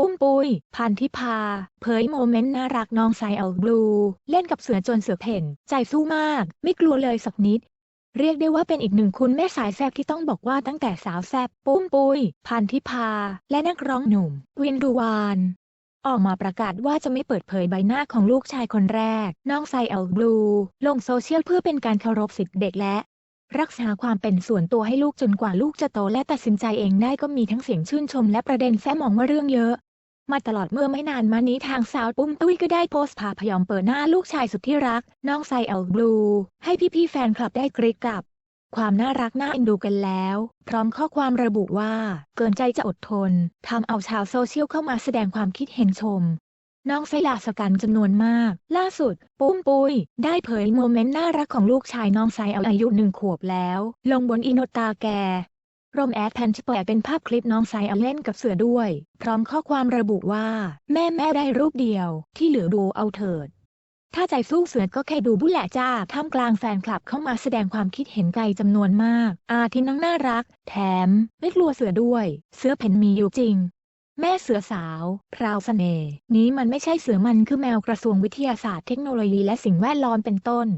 ปุ้มปุยพันธิพา เผยโมเมนต์น่ารักน้องไซเอลบลู เล่นกับเสือจนเสือเพ่น ใจสู้มาก ไม่กลัวเลยสักนิด เรียกได้ว่าเป็นอีกหนึ่งคุณแม่สายแซบที่ต้องบอกว่าตั้งแต่สาวแซบปุ้มปุยพันธิพา และนักร้องหนุ่ม วินดูวานออกมาประกาศว่าจะไม่เปิดเผยใบหน้าของลูกชายคนแรก น้องไซเอลบลู ลงโซเชียลเพื่อเป็นการเคารพสิทธิเด็กและ รักษาความเป็นส่วนตัวให้ลูกจนกว่าลูกจะโตและตัดสินใจเองได้ก็มีทั้งเสียงชื่นชมและประเด็นแซะมองว่าเรื่องเยอะ มาตลอดเมื่อไม่นานมานี้ทางสาวปุ้มตุ้ยก็ได้โพสต์ภาพยอมเปิดหน้าลูกชายสุดที่รัก น้องไซเอลบลู ให้พี่ๆแฟนคลับได้กรี๊ดกลับ ความน่ารักน่าเอ็นดูกันแล้ว พร้อมข้อความระบุว่า เกินใจจะอดทนทำเอาชาวโซเชียลเข้ามาแสดงความคิดเห็นชม น้องไซลาสกันจำนวนมาก ล่าสุด ปุ้มปุ้ย ได้เผยโมเมนต์น่ารักของลูกชายน้องไซเอาอายุหนึ่งขวบแล้ว ลงบนอินโนตาแก รมแอดแพนที่ปล่อยเป็นภาพคลิปน้องไซเอาเล่นกับเสือด้วย พร้อมข้อความระบุว่า แม่แม่ได้รูปเดียว ที่เหลือดูเอาเถิด ถ้าใจสู้เสือก็แค่ดูบุแหละจ้าท่ามกลางแฟนคลับเข้ามาแสดงความคิดเห็นไกลจำนวนมาก อาทิน้องน่ารัก แถม ไม่กลัวเสือด้วย เสือเพนมีอยู่จริง แม่เสือสาว พราวเสน่ห์นี้มันไม่ใช่เสือมันคือแมวกระทรวงวิทยาศาสตร์เทคโนโลยีและสิ่งแวดล้อมเป็นต้น